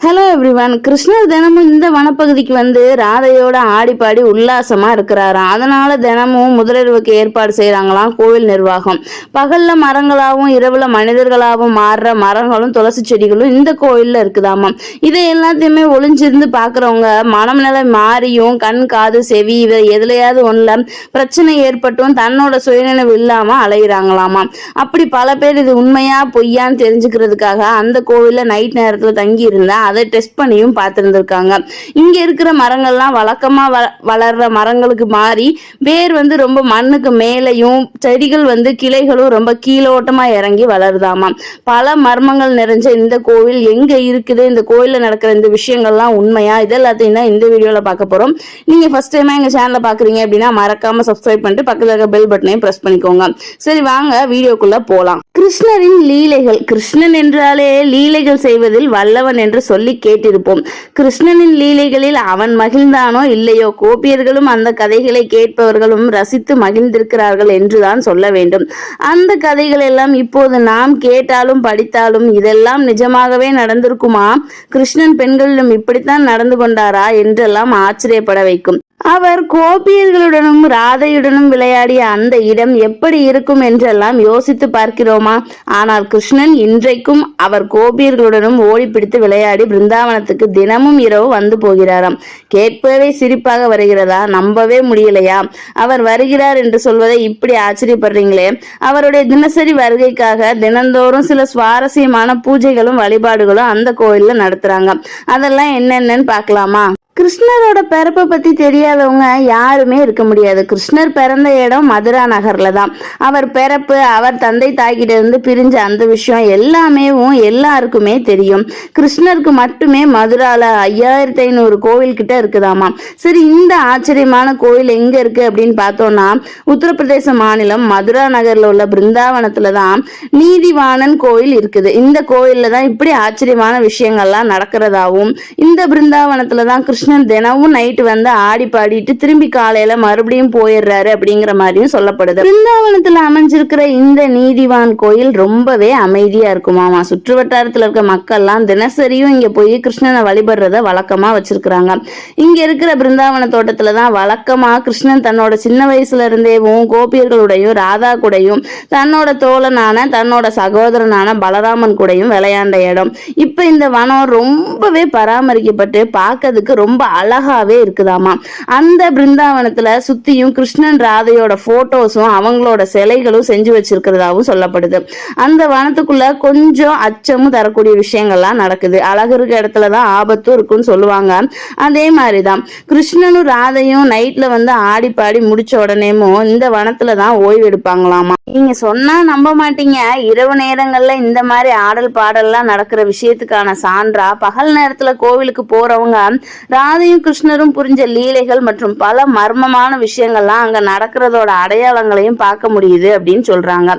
Hello everyone கிருஷ்ணர் தினமும் இந்த வனப்பகுதிக்கு வந்து ராதையோட ஆடிப்பாடி உல்லாசமா இருக்கிறாராம். அதனால தினமும் முதலிரவுக்கு ஏற்பாடு செய்யறாங்களாம் கோவில் நிர்வாகம். பகல்ல மரங்களாகவும் இரவுல மனிதர்களாகவும் மாறுற மரங்களும் துளசி செடிகளும் இந்த கோயில்ல இருக்குதாமாம். இதை எல்லாத்தையுமே ஒளிஞ்சிருந்து பாக்குறவங்க மனநிலை மாறியும் கண் காது செவி இவை எதுலையாவது ஒண்ணுல பிரச்சனை ஏற்பட்டும் தன்னோட சுயநினைவு இல்லாம அலையிறாங்களாமா அப்படி பல பேர் இது உண்மையா பொய்யான்னு தெரிஞ்சுக்கிறதுக்காக அந்த கோவில்ல நைட் நேரத்துல தங்கி இருந்தா அதை டெஸ்ட் பண்ணியும் பார்த்துருந்துருக்காங்க. இங்க இருக்கிற மரங்கள்லாம் வழக்கமா வ வளர்ற மரங்களுக்கு மாறி வேர் வந்து ரொம்ப மண்ணுக்கு மேலேயும் செடிகள் வந்து கிளைகளும் ரொம்ப கீழோட்டமா இறங்கி வளருதாமாம் பல மர்மங்கள் நிறைஞ்ச இந்த கோவில் எங்க இருக்குது இந்த கோயில்ல நடக்கிற இந்த விஷயங்கள்லாம் உண்மையா? இது எல்லாத்தையும் தான் இந்த வீடியோல பார்க்க போறோம். நீங்க ஃபர்ஸ்ட் டைமா எங்க சேனலை பாக்குறீங்க அப்படின்னா மறக்காம சப்ஸ்கிரைப் பண்ணிட்டு பக்கத்துல இருக்க பெல் பட்டனையும் பிரஸ் பண்ணிக்கோங்க. சரி வாங்க வீடியோக்குள்ள போலாம். கிருஷ்ணரின் லீலைகள் கிருஷ்ணன் என்றாலே லீலைகள் செய்வதில் வல்லவன் என்று சொல்லி கேட்டிருப்போம். கிருஷ்ணனின் லீலைகளில் அவன் மகிழ்ந்தானோ இல்லையோ கோபியர்களும் அந்த கதைகளை கேட்பவர்களும் ரசித்து மகிழ்ந்திருக்கிறார்கள் என்றுதான் சொல்ல வேண்டும். அந்த கதைகள் எல்லாம் இப்போது நாம் கேட்டாலும் படித்தாலும் இதெல்லாம் நிஜமாகவே நடந்திருக்குமா? கிருஷ்ணன் பெண்களிடம் இப்படித்தான் நடந்து கொண்டாரா என்றெல்லாம் ஆச்சரியப்பட வைக்கும். அவர் கோபியர்களுடனும் ராதையுடனும் விளையாடிய அந்த இடம் எப்படி இருக்கும் என்றெல்லாம் யோசித்து பார்க்கிறோமா? ஆனால் கிருஷ்ணன் இன்றைக்கும் அவர் கோபியர்களுடனும் ஓடிப்பிடித்து விளையாடி பிருந்தாவனத்துக்கு தினமும் இரவு வந்து போகிறாராம். கேட்பவே சிரிப்பாக வருகிறதா? நம்பவே முடியலையா? அவர் வருகிறார் என்று சொல்வதை இப்படி ஆச்சரியப்படுறீங்களே? அவருடைய தினசரி வருகைக்காக தினந்தோறும் சில சுவாரஸ்யமான பூஜைகளும் வழிபாடுகளும் அந்த கோயிலில் நடத்துறாங்க. அதெல்லாம் என்னென்னு பார்க்கலாமா? கிருஷ்ணரோட பிறப்பை பத்தி தெரியாதவங்க யாருமே இருக்க முடியாது. கிருஷ்ணர் பிறந்த இடம் மதுரா நகர்ல தான். அவர் பிறப்பு அவர் தந்தை தாய்கிட்ட இருந்து பிரிஞ்ச அந்த விஷயம் எல்லாமே எல்லாருக்குமே தெரியும். கிருஷ்ணருக்கு மட்டுமே மதுரால ஐயாயிரத்தி ஐநூறு கோவில் கிட்ட இருக்குதாமா? சரி இந்த ஆச்சரியமான கோயில் எங்க இருக்கு அப்படின்னு பார்த்தோம்னா உத்தரப்பிரதேச மாநிலம் மதுரா நகர்ல உள்ள பிருந்தாவனத்துல தான் நீதிவாணன் கோயில் இருக்குது. இந்த கோயில்ல தான் இப்படி ஆச்சரியமான விஷயங்கள்லாம் நடக்கிறதாவும் இந்த பிருந்தாவனத்துல தான் கிருஷ்ணன் தினமும் நைட்டு வந்து ஆடி பாடிட்டு திரும்பி காலையில மறுபடியும் போயிடுறாரு அப்படிங்கிற மாதிரியும் சொல்லப்படுது. பிருந்தாவனத்துல அமைஞ்சிருக்கிற இந்த நீதிவான் கோயில் ரொம்பவே அமைதியா இருக்குமாமா சுற்று வட்டாரத்துல இருக்க மக்கள்லாம் தினசரியும் இங்க போய் கிருஷ்ணனை வழிபடுறத வழக்கமா வச்சிருக்கிறாங்க. இங்க இருக்கிற பிருந்தாவன தோட்டத்துல தான் வழக்கமா கிருஷ்ணன் தன்னோட சின்ன வயசுல இருந்தேவும் கோபியர்களுடையும் ராதா கூடையும் தன்னோட தோழனான தன்னோட சகோதரனான பலராமன் கூடையும் விளையாண்ட இடம். இப்ப இந்த வனம் ரொம்பவே பராமரிக்கப்பட்டு பார்க்கறதுக்கு ரொம்ப அழகாவே இருக்குதாமா. அந்த பிருந்தாவனத்துல சுத்தியும் கிருஷ்ணன் ராதையோட போட்டோஸும் அவங்களோட சிலைகளும் செஞ்சு வச்சிருக்கிறதாவும் சொல்லப்படுது. அந்த வனத்துக்குள்ள கொஞ்சம் அச்சமும் தரக்கூடிய விஷயங்கள்லாம் நடக்குது. அழகு இருக்க இடத்துலதான் ஆபத்தும் இருக்குன்னு சொல்லுவாங்க. அதே மாதிரிதான் கிருஷ்ணனும் ராதையும் நைட்ல வந்து ஆடி பாடி முடிச்ச உடனேமும் இந்த வனத்துல தான் ஓய்வு எடுப்பாங்களாமா. நீங்க சொன்னா நம்ப மாட்டீங்க. இரவு நேரங்கள்ல இந்த மாதிரி ஆடல் பாடல்லாம் நடக்கிற விஷயத்துக்கான சான்றா பகல் நேரத்துல கோவிலுக்கு போறவங்க ராதையும் கிருஷ்ணரும் புரிஞ்ச லீலைகள் மற்றும் பல மர்மமான விஷயங்கள்லாம் அங்க நடக்கிறதோட அடையாளங்களையும் பார்க்க முடியுது அப்படின்னு சொல்றாங்க.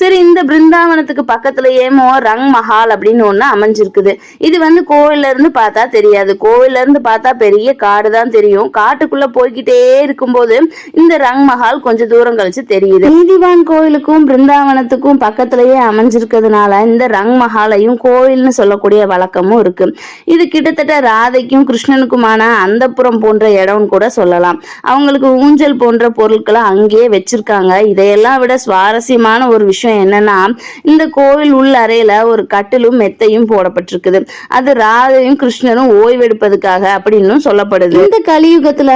சரி இந்த பிருந்தாவனத்துக்கு பக்கத்துலயேமோ ரங் மஹால் அப்படின்னு ஒண்ணு அமைஞ்சிருக்குது. இது வந்து கோவில்ல இருந்து பார்த்தா தெரியாது. கோவில்ல இருந்து பார்த்தா பெரிய காடு தான் தெரியும். காட்டுக்குள்ள போய்கிட்டே இருக்கும்போது இந்த ரங் மஹால் கொஞ்சம் தூரம் கழிச்சு தெரியுது. நீதிவான் கோயிலுக்கும் பிருந்தாவனத்துக்கும் பக்கத்திலேயே அமைஞ்சிருக்கிறதுனால இந்த ரங் மஹாலையும் கோயில்னு சொல்லக்கூடிய வழக்கமும் இருக்கு. இது கிட்டத்தட்ட ராதைக்கும் கிருஷ்ணனுக்குமான அந்தப்புறம் போன்ற இடம்னு கூட சொல்லலாம். அவங்களுக்கு ஊஞ்சல் போன்ற பொருட்களை அங்கேயே வச்சிருக்காங்க. இதையெல்லாம் விட சுவாரஸ்யமான ஒரு விஷயம் என்னன்னா இந்த கோவில் உள்ள அறையில ஒரு கட்டிலும் மெத்தையும் போடப்பட்டிருக்குது. அது ராதையும் கிருஷ்ணரும் ஓய்வெடுப்பதுக்காக அப்படின்னு சொல்லப்படுது. இந்த கலியுகத்துல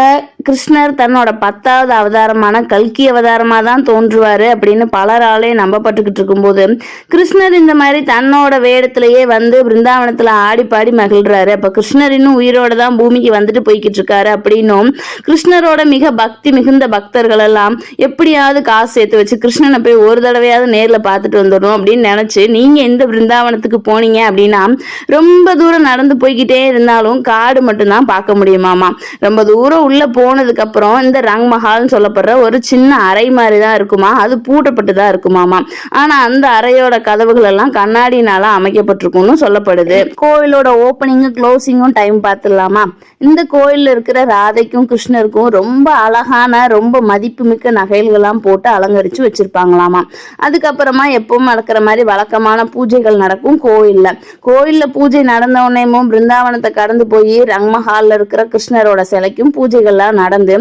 கிருஷ்ணர் தன்னோட பத்தாவது அவதாரமான கல்கி அவதாரமா தான் தோன்றுவாரு அப்படின்னு பலராலே நம்பப்பட்டுக்கிட்டு இருக்கும்போது கிருஷ்ணர் இந்த மாதிரி தன்னோட வேடத்திலேயே வந்து பிருந்தாவனத்துல ஆடி பாடி மகிழ்றாரு. அப்ப கிருஷ்ணர் இன்னும் உயிரோட தான் பூமிக்கு வந்துட்டு போய்கிட்டு இருக்காரு அப்படின்னும் கிருஷ்ணரோட மிக பக்தி மிகுந்த பக்தர்கள் எல்லாம் எப்படியாவது காசு சேர்த்து வச்சு கிருஷ்ணனை போய் ஒரு தடவையாவது நேர்ல பார்த்துட்டு வந்துடணும் அப்படின்னு நினைச்சு நீங்க எந்த பிருந்தாவனத்துக்கு போனீங்க? அப்படின்னா ரொம்ப தூரம் நடந்து போய்கிட்டே இருந்தாலும் காடு மட்டும்தான் பார்க்க முடியுமாமா? ரொம்ப தூரம் உள்ள போனதுக்கு அப்புறம் இந்த ரங் மஹால்னு சொல்லப்படுற ஒரு சின்ன அறை மாதிரி தான் இருக்குமா? அது பூட்டப்பட்டு தான் இருக்குமாமா? ஆனா அந்த அறையோட கதவுகள் எல்லாம் கண்ணாடினால அமைக்கப்பட்டிருக்கும்னு சொல்லப்படுது. கோவிலோட ஓப்பனிங்கும் க்ளோசிங்கும் டைம் பார்த்துடலாமா? இந்த கோயில்ல இருக்கிற ராதைக்கும் கிருஷ்ணருக்கும் ரொம்ப அழகான ரொம்ப மதிப்புமிக்க நகைகள்லாம் போட்டு அலங்கரிச்சு வச்சிருப்பாங்களாமா. அதுக்கப்புறமா எப்பவும் நடக்கிற மாதிரி வழக்கமான பூஜைகள் நடக்கும் கோயில்ல. கோயில்ல பூஜை நடந்த உடனேமும் பிருந்தாவனத்தை கடந்து போய் ரங்மஹால்ல இருக்கிற கிருஷ்ணரோட சிலைக்கும் பூஜைகள்லாம் நடந்து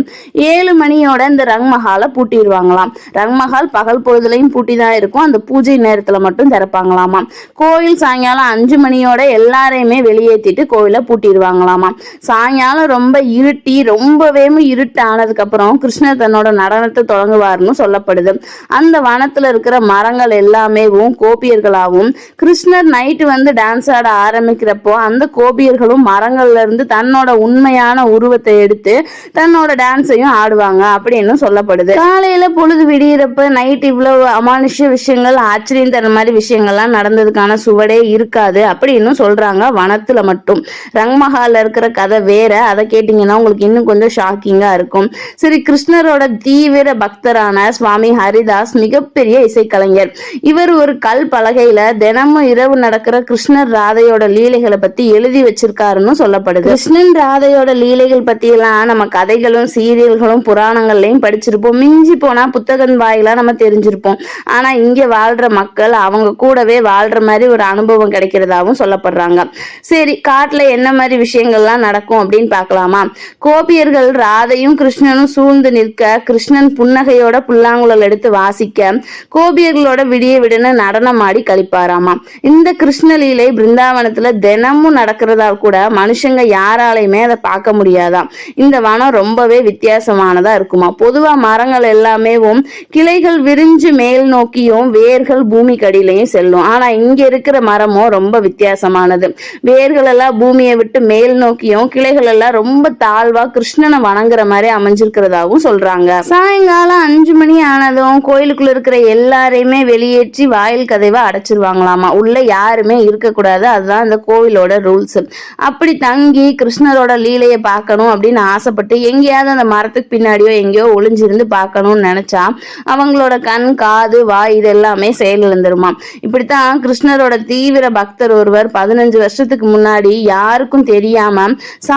ஏழு மணியோட இந்த ரங்மஹாலை பூட்டிடுவாங்களாம் ரங்மஹால் பகல் பொழுதுலையும் பூட்டி தான் இருக்கும். அந்த பூஜை நேரத்துல மட்டும் திறப்பாங்களாமா. கோயில் சாயங்காலம் அஞ்சு மணியோட எல்லாரையுமே வெளியேற்றிட்டு கோயிலை பூட்டிடுவாங்களாமா சாய் சாயங்காலம் ரொம்ப இருட்டி ரொம்பவே இருட்டு ஆனதுக்கு அப்புறம் கிருஷ்ணர் தன்னோட நடனத்தை தொடங்குவார்னு சொல்லப்படுது. அந்த வனத்துல இருக்கிற மரங்கள் எல்லாமேவும் கோபியர்களாகவும் கிருஷ்ணர் நைட்டு வந்து டான்ஸ் ஆட ஆரம்பிக்கிறப்போ அந்த கோபியர்களும் மரங்கள்ல இருந்து தன்னோட உண்மையான உருவத்தை எடுத்து தன்னோட டான்ஸையும் ஆடுவாங்க அப்படின்னு சொல்லப்படுது. காலையில பொழுது விடியிறப்ப நைட் இவ்வளவு அமானுஷ்ய விஷயங்கள் ஆச்சரியம் தர மாதிரி விஷயங்கள்லாம் நடந்ததுக்கான சுவடே இருக்காது அப்படின்னு சொல்றாங்க வனத்துல மட்டும். ரங்மஹால்ல இருக்கிற கதை வேற அதை கேட்டீங்கன்னா உங்களுக்கு இன்னும் கொஞ்சம் ஷாக்கிங்கா இருக்கும். சரி கிருஷ்ணரோட தீவிர பக்தரான சுவாமி ஹரிதாஸ் மிகப்பெரிய இசைக்கலைஞர். இவர் ஒரு கல் பலகையில தினமும் இரவு நடக்கிற கிருஷ்ணர் ராதையோட லீலைகளை பத்தி எழுதி வச்சிருக்காருன்னு சொல்லப்படுது. கிருஷ்ணன் ராதையோட லீலைகள் பத்தி எல்லாம் நம்ம கதைகளும் சீரியல்களும் புராணங்கள்லயும் படிச்சிருப்போம். மிஞ்சி போனா புத்தகம் வாயிலா நம்ம தெரிஞ்சிருப்போம். ஆனா இங்க வாழ்ற மக்கள் அவங்க கூடவே வாழ்ற மாதிரி ஒரு அனுபவம் கிடைக்கிறதாவும் சொல்லப்படுறாங்க. சரி காட்டுல என்ன மாதிரி விஷயங்கள்லாம் நடக்கும் அப்படின்னு பார்க்கலாமா? கோபியர்கள் ராதையும் கிருஷ்ணனும் சூழ்ந்து நிற்க கிருஷ்ணன் புன்னகையோட புல்லாங்குழல் எடுத்து வாசிக்க கோபியர்களோட விடிய விடன்னு நடனம் ஆடி கழிப்பாராமா இந்த கிருஷ்ணலீலை பிருந்தாவனத்துல தினமும் நடக்கிறதா கூட மனுஷங்க யாராலையுமே அதை பார்க்க முடியாதாம். இந்த வனம் ரொம்பவே வித்தியாசமானதா இருக்குமா? பொதுவா மரங்கள் எல்லாமேவும் கிளைகள் விரிஞ்சு மேல் நோக்கியும் வேர்கள் பூமி கடியிலையும் செல்லும். ஆனா இங்க இருக்கிற மரமும் ரொம்ப வித்தியாசமானது. வேர்கள் எல்லாம் பூமியை விட்டு மேல் நோக்கியும் கிளைகள் எல்லாம் ரொம்ப தாழ்வா கிருஷ்ணனை வணங்குற மாதிரி அமைஞ்சிருக்கிறதாவும் சொல்றாங்க. சாயங்காலம் அஞ்சு மணி ஆனதும் கோயிலுக்குள்ள இருக்கிற எல்லாரையுமே வெளியேற்றி வாயில் கதவை அடைச்சிருவாங்களாமா? உள்ள யாருமே இருக்கக்கூடாது. அதுதான் அந்த கோவிலோட ரூல்ஸ். அப்படி தங்கி கிருஷ்ணரோட லீலையை பார்க்கணும் அப்படின்னு ஆசைப்பட்டு எங்கேயாவது அந்த மரத்துக்கு பின்னாடியோ எங்கேயோ ஒளிஞ்சிருந்து பார்க்கணும்னு நினைச்சா அவங்களோட கண் காது வாய் இது எல்லாமே செயலிழந்துருமா? இப்படித்தான் கிருஷ்ணரோட தீவிர பக்தர் ஒருவர் பதினஞ்சு வருஷத்துக்கு முன்னாடி யாருக்கும் தெரியாம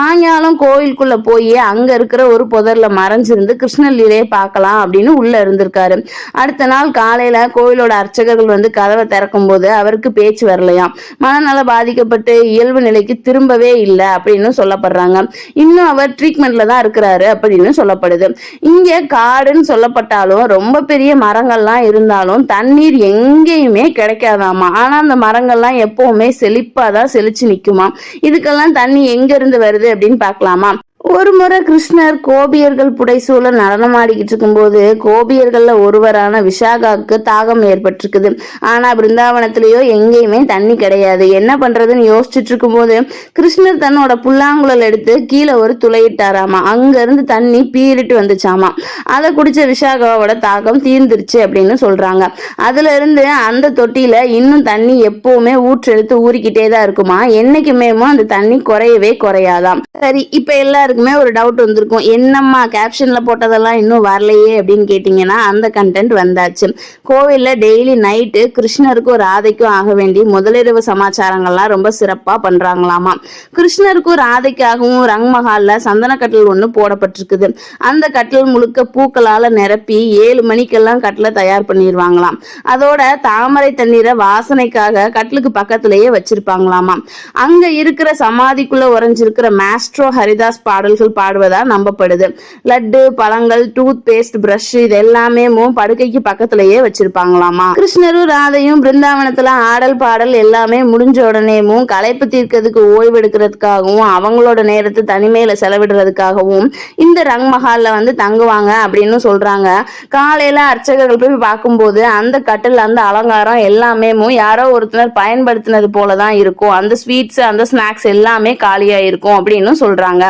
சாயங்காலம் கோயிலுக்குள்ள போய் அங்க இருக்கிற ஒரு புதர்ல மறைஞ்சிருந்து கிருஷ்ணலீலையை பார்க்கலாம் அப்படின்னு உள்ள இருந்திருக்காரு. அடுத்த நாள் காலையில கோயிலோட அர்ச்சகர்கள் வந்து கதவை திறக்கும் போது அவருக்கு பேச்சு வரலையாம். மனநல பாதிக்கப்பட்டு இயல்பு நிலைக்கு திரும்பவே இல்லை அப்படின்னு சொல்லப்படுறாங்க. இன்னும் அவர் ட்ரீட்மெண்ட்ல தான் இருக்கிறாரு அப்படின்னு சொல்லப்படுது. இங்க காடுன்னு சொல்லப்பட்டாலும் ரொம்ப பெரிய மரங்கள்லாம் இருந்தாலும் தண்ணீர் எங்கேயுமே கிடைக்காதாமா? ஆனா அந்த மரங்கள்லாம் எப்பவுமே செழிப்பா தான் செழிச்சு நிக்குமா? இதுக்கெல்லாம் தண்ணி எங்க இருந்து வருது அப்படின்னு பார்க்கலாமா? ஒரு முறை கிருஷ்ணர் கோபியர்கள் புடைசூழ நடனமாடிக்கிட்டு இருக்கும்போது கோபியர்கள்ல ஒருவரான விஷாகாவுக்கு தாகம் ஏற்பட்டிருக்குது. ஆனா பிருந்தாவனத்திலேயோ எங்கேயுமே தண்ணி கிடையாது. என்ன பண்றதுன்னு யோசிச்சுட்டு இருக்கும்போது கிருஷ்ணர் தன்னோட புல்லாங்குழல் எடுத்து கீழே ஒரு துளையிட்டாராமா. அங்க இருந்து தண்ணி பீறிட்டு வந்துச்சாமா. அதை குடிச்ச விஷாகாவோட தாகம் தீர்ந்துருச்சு அப்படின்னு சொல்றாங்க. அதுல இருந்து அந்த தொட்டியில இன்னும் தண்ணி எப்பவுமே ஊற்றெடுத்து ஊறிக்கிட்டே தான் இருக்குமா. என்னைக்குமேமோ அந்த தண்ணி குறையவே குறையாதாம். சரி இப்ப எல்லாருக்குமே ஒரு டவுட் வந்திருக்கும். என்னம்மா கேப்ஷன்ல போட்டதெல்லாம் இன்னும் வரலையே அப்படின்னு கேட்டிங்கன்னா அந்த கண்டென்ட் வந்தாச்சு. கோவில்ல டெய்லி நைட்டு கிருஷ்ணருக்கும் ராதைக்கும் ஆக வேண்டிய முதலிரவு சமாச்சாரங்கள்லாம் ரொம்ப சிறப்பா பண்றாங்களாமா. கிருஷ்ணருக்கும் ராதைக்காகவும் ரங் மஹால்ல சந்தன கட்டில் ஒண்ணு போடப்பட்டிருக்குது. அந்த கட்டில் முழுக்க பூக்களால நிரப்பி ஏழு மணிக்கெல்லாம் கட்டில தயார் பண்ணிடுவாங்களாம் அதோட தாமரை தண்ணீரை வாசனைக்காக கட்டிலுக்கு பக்கத்திலேயே வச்சிருப்பாங்களாமா. அங்க இருக்கிற சமாதிக்குள்ள உறைஞ்சிருக்கிற மாஸ்ட்ரோ ஹரிதாஸ் பாடல்கள் பாடுவதா நம்பப்படுது. லட்டு பழங்கள் டூத் பேஸ்ட் பிரஷ் இது எல்லாமே படுக்கைக்கு பக்கத்திலேயே வச்சிருப்பாங்களாமா? கிருஷ்ணரும் ராதையும் பிருந்தாவனத்துல ஆடல் பாடல் எல்லாமே முடிஞ்ச உடனேவும் களைப்பு தீர்க்கிறதுக்கு ஓய்வு எடுக்கிறதுக்காகவும் அவங்களோட நேரத்தை தனிமையில செலவிடுறதுக்காகவும் இந்த ரங் மஹால்ல வந்து தங்குவாங்க அப்படின்னு சொல்றாங்க. காலையில அர்ச்சகர்கள் போய் பார்க்கும்போது அந்த கட்டில் அந்த அலங்காரம் எல்லாமே யாரோ ஒருத்தர் பயன்படுத்தினது போலதான் இருக்கும். அந்த ஸ்வீட்ஸ் அந்த ஸ்நாக்ஸ் எல்லாமே காலியா இருக்கும் அப்படின்னு சொல்றாங்க.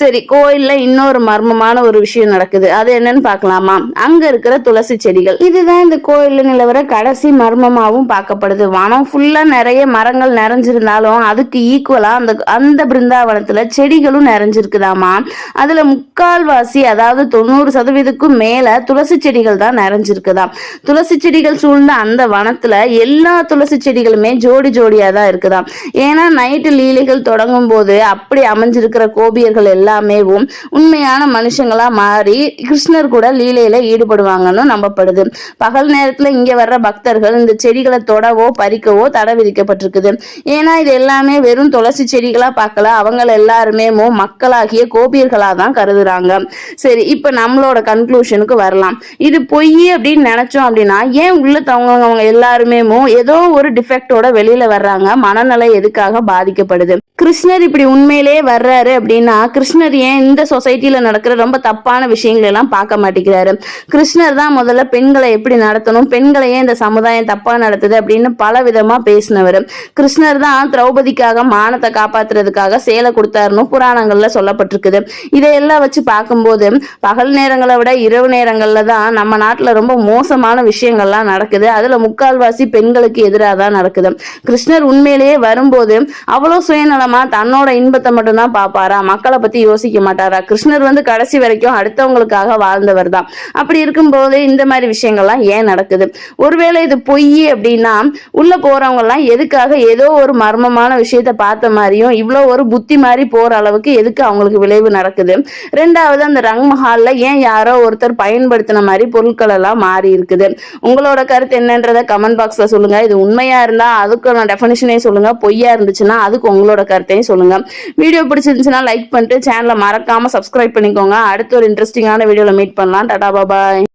சரி கோயில்ல இன்னொரு மர்மமான ஒரு விஷயம் நடக்குது. அது என்னன்னு பார்க்கலாமா? அங்க இருக்கிற துளசி செடிகள். இதுதான் இந்த கோயில்ல நிலவர கடைசி மர்மமாவும் பார்க்கப்படுது. வனம் ஃபுல்லா நிறைய மரங்கள் நிறைஞ்சிருந்தாலும் அதுக்கு ஈக்குவலா அந்த அந்த பிருந்தாவனத்துல செடிகளும் நிறைஞ்சிருக்குதாமா? அதுல முக்கால்வாசி அதாவது தொண்ணூறு சதவீதத்துக்கும் மேல துளசி செடிகள் தான் நிறைஞ்சிருக்குதாம் துளசி செடிகள் சூழ்ந்த அந்த வனத்துல எல்லா துளசி செடிகளுமே ஜோடி ஜோடியா தான் இருக்குதாம் ஏன்னா நைட்டு லீலைகள் தொடங்கும் போது அப்படி அமைஞ்சிருக்கிற கோபியர்கள் எல்லாம் எல்லாமேவும் உண்மையான மனுஷங்களா மாறி கிருஷ்ணர் கூட லீலையில ஈடுபடுவாங்கன்னு நம்பப்படுது. பகல் நேரத்துல இங்க வர்ற பக்தர்கள் இந்த செடிகளை தொடவோ பறிக்கவோ தடை விதிக்கப்பட்டிருக்குது. ஏன்னா இது எல்லாமே வெறும் துளசி செடிகளா பார்க்கல. அவங்க எல்லாருமே மக்களாகிய கோபியர்களா தான் கருதுறாங்க. சரி இப்ப நம்மளோட கன்க்ளூஷனுக்கு வரலாம். இது பொய் அப்படின்னு நினைச்சோம் அப்படின்னா ஏன் உள்ள தவங்க எல்லாருமே ஏதோ ஒரு டிஃபெக்டோட வெளியில வர்றாங்க. மனநிலை எதுக்காக பாதிக்கப்படுது? கிருஷ்ணர் இப்படி உண்மையிலேயே வர்றாரு அப்படின்னா கிருஷ்ண கிருஷ்ணர் ஏன் இந்த சொசைட்டில நடக்கிற ரொம்ப தப்பான விஷயங்கள் எல்லாம் பார்க்க மாட்டேங்கிறாரு? கிருஷ்ணர் தான் முதல்ல பெண்களை எப்படி நடத்தணும்? பெண்களை ஏன் இந்த சமுதாயம் தப்பா நடத்துது அப்படின்னு பல விதமா பேசினவர். கிருஷ்ணர் தான் திரௌபதிக்காக மானத்தை காப்பாத்துறதுக்காக சேலை கொடுத்தாருன்னு புராணங்கள்ல சொல்லப்பட்டிருக்குது. இதையெல்லாம் வச்சு பார்க்கும்போது பகல் நேரங்களை விட இரவு நேரங்கள்ல தான் நம்ம நாட்டுல ரொம்ப மோசமான விஷயங்கள்லாம் நடக்குது. அதுல முக்கால்வாசி பெண்களுக்கு எதிராக தான் நடக்குது. கிருஷ்ணர் உண்மையிலேயே வரும்போது அவ்வளோ சுயநலமா தன்னோட இன்பத்தை மட்டும்தான் பார்ப்பாரா? மக்களை பத்தி யோசிக்க மாட்டாரா? கிருஷ்ணர் வந்து கடைசி வரைக்கும் அடுத்தவங்களுக்காக வாழ்ந்தவர் தான் அப்படி இருக்கும்போது இந்த மாதிரி விஷயங்கள்லாம் ஏன் நடக்குது? ஒருவேளை இது பொய் அப்படின்னா உள்ள போறவங்க எல்லாம் எதுக்காக ஏதோ ஒரு மர்மமான விஷயத்த பார்த்த மாதிரியும் இவ்வளோ ஒரு புத்தி மாதிரி போற அளவுக்கு எதுக்கு அவங்களுக்கு விளைவு நடக்குது? ரெண்டாவது அந்த ரங் மஹால்ல ஏன் யாரோ ஒருத்தர் பயன்படுத்தின மாதிரி பொருட்கள் எல்லாம் மாறி இருக்குது? உங்களோட கருத்து என்னன்றத கமெண்ட் பாக்ஸ்ல சொல்லுங்க. இது உண்மையா இருந்தா அதுக்கான டெஃபினேஷனே சொல்லுங்க. பொய்யா இருந்துச்சுன்னா அதுக்கு உங்களோட கருத்தையும் சொல்லுங்க. வீடியோ பிடிச்சிருந்துச்சுன்னா லைக் பண்ணிட்டு சேனலை மறக்காம சப்ஸ்கிரைப் பண்ணிக்கோங்க. அடுத்த ஒரு இன்ட்ரெஸ்டிங்கான வீடியோவில் மீட் பண்ணலாம். டாடா பாபாய்